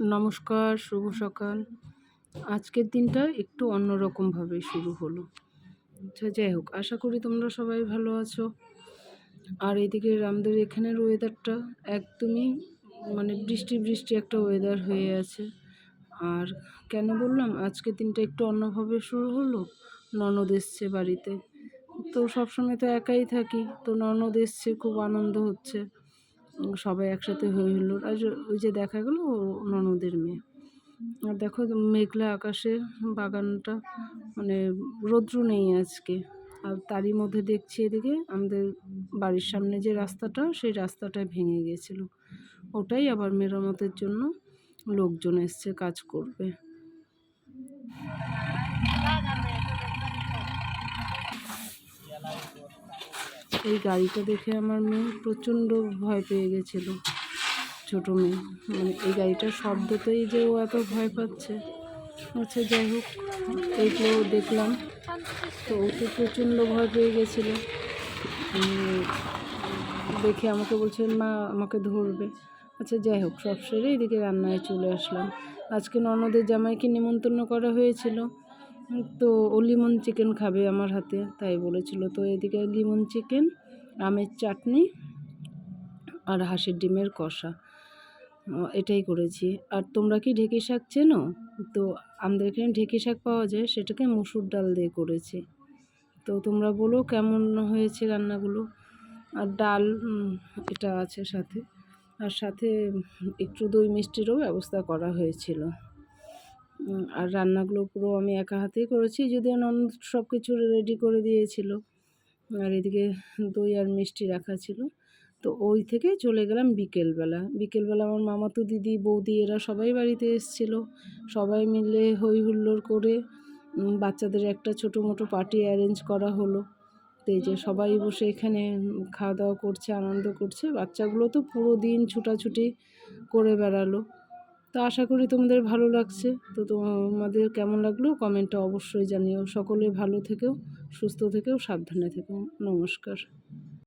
নমস্কার, শুভ সকাল। আজকের দিনটা একটু অন্যরকমভাবে শুরু হলো। আচ্ছা যাই হোক, আশা করি তোমরা সবাই ভালো আছো। আর এদিকে আমাদের এখানের ওয়েদারটা একদমই মানে বৃষ্টি বৃষ্টি একটা ওয়েদার হয়ে আছে। আর কেন বললাম, আজকের দিনটা একটু অন্যভাবে শুরু হলো? ননদ এসছে বাড়িতে। তো সবসময় তো একাই থাকি, তো ননদ এসছে, খুব আনন্দ হচ্ছে। সবাই একসাথে হয়ে হলো আর ওই যে দেখা গেলো ননদের মেয়ে। আর দেখো মেঘলা আকাশে বাগানটা মানে রৌদ্র নেই আজকে। আর তারই মধ্যে দেখছি এদিকে আমাদের বাড়ির সামনে যে রাস্তাটা, সেই রাস্তাটা ভেঙে গেছিল ওটাই আবার মেরামতের জন্য লোকজন এসছে কাজ করবে। এই গাড়িটা দেখে আমার মেয়ে প্রচণ্ড ভয় পেয়ে গেছিল, ছোটো মেয়ে। মানে এই গাড়িটার শব্দতেই যে ও এত ভয় পাচ্ছে। আচ্ছা যাই হোক এইগুলো দেখলাম। তো ও তো প্রচণ্ড ভয় পেয়ে গেছিল। দেখে আমাকে বলছে, মা, আমাকে ধরবে। আচ্ছা যাই হোক, সব সেরে এদিকে রান্নায় চলে আসলাম। আজকে ননদের জামাইকে নিমন্ত্রণ করা হয়েছিল। তো ও লিমন চিকেন খাবে আমার হাতে, তাই বলেছিল। তো এদিকে লিমন চিকেন আমের চাটনি আর হাঁসের ডিমের কষা। এটাই করেছি। আর তোমরা কি ঢেঁকি শাক চেনো? তো আমাদের এখানে ঢেঁকি শাক পাওয়া যায়, সেটাকে মুসুর ডাল দিয়ে করেছি। তো তোমরা বলো কেমন হয়েছে রান্নাগুলো? আর ডাল এটা আছে সাথে। আর সাথে একটু দই মিষ্টিরও ব্যবস্থা করা হয়েছিল। আর রান্নাগুলো পুরো আমি একা হাতেই করেছি, যদিও ননদ সব কিছু রেডি করে দিয়েছিল। আর এদিকে দই আর মিষ্টি রাখা ছিল। তো ওই থেকে চলে গেলাম বিকেলবেলা। বিকেলবেলা আমার মামাতো দিদি, বৌদি এরা সবাই বাড়িতে এসেছিল। সবাই মিলে হই হুল্লোড় করে বাচ্চাদের একটা ছোটো মোটো পার্টি অ্যারেঞ্জ করা হলো। তো এই যে সবাই বসে এখানে খাওয়া দাওয়া করছে, আনন্দ করছে। বাচ্চাগুলো তো পুরো দিন ছুটাছুটি করে বেড়ালো। তো আশা করি তোমাদের ভালো লাগছে। তো তোমাদের কেমন লাগল কমেন্টটা অবশ্যই জানিও। সকলে ভালো থেকেও, সুস্থ থেকেও, সাবধানে থেকেও। নমস্কার।